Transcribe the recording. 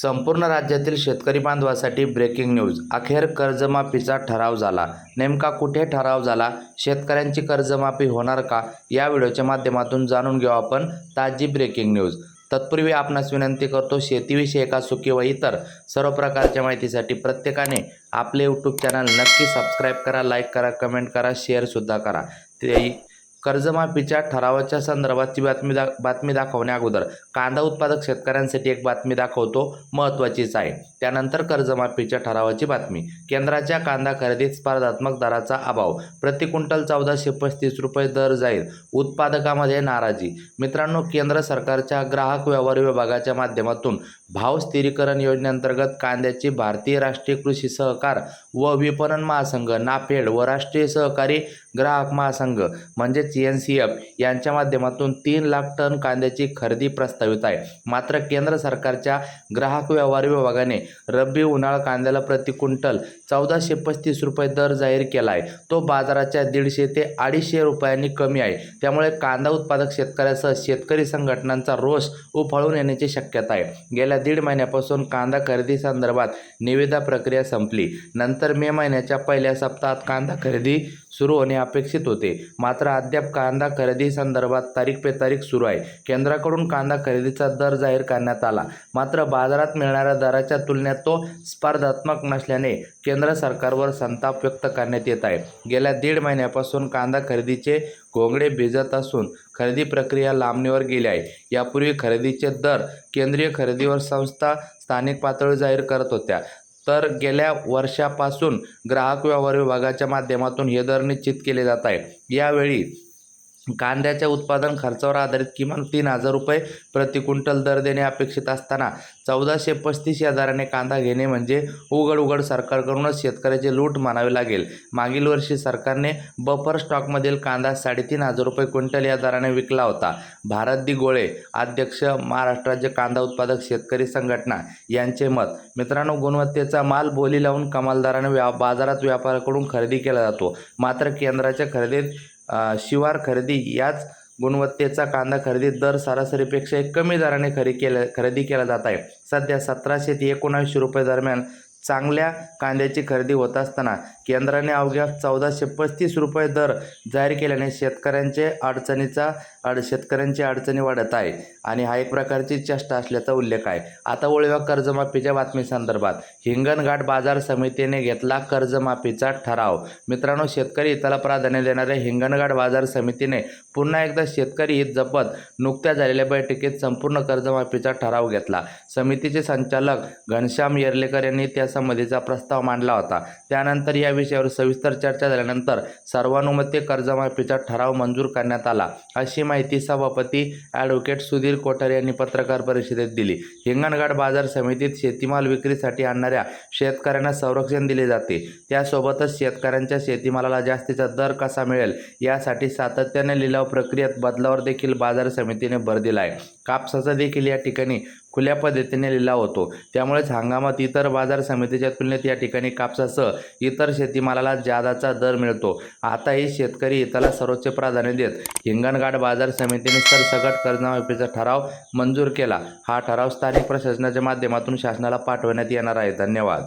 संपूर्ण राज्यातील शेतकरी बांधवासाठी ब्रेकिंग न्यूज अखेर कर्जमाफीचा ठराव झाला. नेमका कुठे ठराव झाला? शेतकऱ्यांची कर्जमाफी होणार का? या व्हिडिओच्या माध्यमातून जाणून घेऊ आपण ताजी ब्रेकिंग न्यूज तत्पूर्वी आपणास विनंती करतो शेतीविषयक असो किंवा इतर सर्व प्रकारच्या माहितीसाठी प्रत्येकाने आपले यूट्यूब चॅनल नक्की सबस्क्राईब करा लाईक करा कमेंट करा शेअरसुद्धा करा. ते कर्जमाफीच्या ठरावाच्या संदर्भातची बातमी दा बातमी दाखवण्या अगोदर कांदा उत्पादक शेतकऱ्यांसाठी एक बातमी दाखवतो महत्त्वाचीच आहे. त्यानंतर कर्जमाफीच्या ठरावाची बातमी. केंद्राच्या कांदा खरेदीत स्पर्धात्मक दराचा अभाव. प्रति क्विंटल चौदाशे पस्तीस रुपये दर जाईल. उत्पादकामध्ये नाराजी. मित्रांनो केंद्र सरकारच्या ग्राहक व्यवहार विभागाच्या माध्यमातून भाव स्थिरीकरण योजनेअंतर्गत कांद्याची भारतीय राष्ट्रीय कृषी सहकार व विपणन महासंघ नाफेड व राष्ट्रीय सहकारी ग्राहक महासंघ म्हणजेच एन सी एफ यांच्या माध्यमातून तीन लाख टन कांद्याची खरेदी प्रस्तावित आहे. मात्र केंद्र सरकारच्या ग्राहक व्यवहार विभागाने रब्बी उन्हाळा कांद्याला प्रति क्विंटल चौदाशे पस्तीस रुपये दर जाहीर केला आहे तो बाजाराच्या दीडशे ते अडीचशे रुपयांनी कमी आहे. त्यामुळे कांदा उत्पादक शेतकऱ्यासह शेतकरी संघटनांचा रोष उफाळून येण्याची शक्यता आहे. गेल्या दीड महिन्यापासून कांदा खरेदी संदर्भात निविदा प्रक्रिया संपली. नंतर मे महिन्याच्या पहिल्या सप्ताहात कांदा खरेदी सुरू होणे अपेक्षित होते. मात्र अद्याप कांदा खरेदी संदर्भात तारीख पे तारीख सुरू आहे. केंद्राकडून कांदा खरेदीचा दर जाहीर करण्यात आला. मात्र बाजारात मिळणाऱ्या दराच्या तुलनेत तो स्पर्धात्मक नसल्याने केंद्र केंद्र सरकारवर संताप व्यक्त करण्यात येत आहे. गेल्या दीड महिन्यापासून कांदा खरेदीचे घोंगडे भिजत असून खरेदी प्रक्रिया लांबणीवर गेली आहे. यापूर्वी खरेदीचे दर केंद्रीय खरेदीवर संस्था स्थानिक पातळी जाहीर करत होत्या. तर गेल्या वर्षापासून ग्राहक व्यवहार विभागाच्या माध्यमातून हे दर निश्चित केले जात आहे यावेळी कांद्याच्या उत्पादन खर्चावर आधारित किमान तीन हजार रुपये प्रति क्विंटल दर देणे अपेक्षित असताना चौदाशे पस्तीस या दराने कांदा घेणे म्हणजे उघड उघड सरकारकडूनच शेतकऱ्याचे लूट मानावे लागेल. मागील वर्षी सरकारने बफर स्टॉकमधील कांदा साडेतीन हजार रुपये क्विंटल या दराने विकला होता. भारत दी गोळे अध्यक्ष महाराष्ट्र राज्य कांदा उत्पादक शेतकरी संघटना यांचे मत मित्रांनो गुणवत्तेचा माल बोली लावून कमाल दराने व्या बाजारात व्यापाऱ्याकडून खरेदी केला जातो. मात्र केंद्राच्या खरेदीत शिवार खरेदी याच गुणवत्तेचा कांदा खरेदी दर सरासरीपेक्षा कमी दराने खरे केला खरेदी केला जात आहे. सध्या सतराशे ते एकोणावीसशे रुपये दरम्यान चांगल्या कांद्याची खरेदी होत असताना केंद्राने अवघ्या चौदाशे पस्तीस रुपये दर जाहीर केल्याने शेतकऱ्यांचे अडचणीचा अड शेतकऱ्यांची अडचणी वाढत आहे. आणि हा एक प्रकारची चेष्टा असल्याचा उल्लेख आहे. आता ओळव्या कर्जमाफीच्या बातमीसंदर्भात हिंगणघाट बाजार समितीने घेतला कर्जमाफीचा ठराव. मित्रांनो शेतकरी हिताला प्राधान्य देणाऱ्या हिंगणघाट बाजार समितीने पुन्हा एकदा शेतकरी हित जपत नुकत्या झालेल्या बैठकीत संपूर्ण कर्जमाफीचा ठराव घेतला. समितीचे संचालक घनश्याम येर्लेकर यांनी त्यासंबंधीचा प्रस्ताव मांडला होता. त्यानंतर या विषयावर सविस्तर चर्चा झाल्यानंतर सर्वानुमते कर्जमाफीचा ठराव मंजूर करण्यात आला. अशी माहिती सभापती ॲडव्होकेट सुधीर कोठारे यांनी पत्रकार परिषदेत दिली. हिंगणघाट बाजार समितीत शेतीमाल विक्रीसाठी आणणाऱ्या शेतकऱ्यांना संरक्षण दिले जाते. त्यासोबतच शेतकऱ्यांच्या शेतीमालाला जास्तीचा दर कसा मिळेल यासाठी सातत्याने लिलाव प्रक्रियेत बदलावर देखील बाजार समितीने भर दिला आहे कापसाचा देखील या ठिकाणी खुल्या पद्धतीने लिलाव होतो. त्यामुळेच हंगामात इतर बाजार समितीच्या तुलनेत या ठिकाणी कापसासह इतर शेतीमालाला जादाचा दर मिळतो. आताही शेतकरी इतरला सर्वोच्च प्राधान्य देत हिंगणघाट बाजार समितीने सरसकट कर्जमाफीचा ठराव मंजूर केला. हा ठराव स्थानिक प्रशासनाच्या माध्यमातून शासनाला पाठवण्यात येणार आहे. धन्यवाद.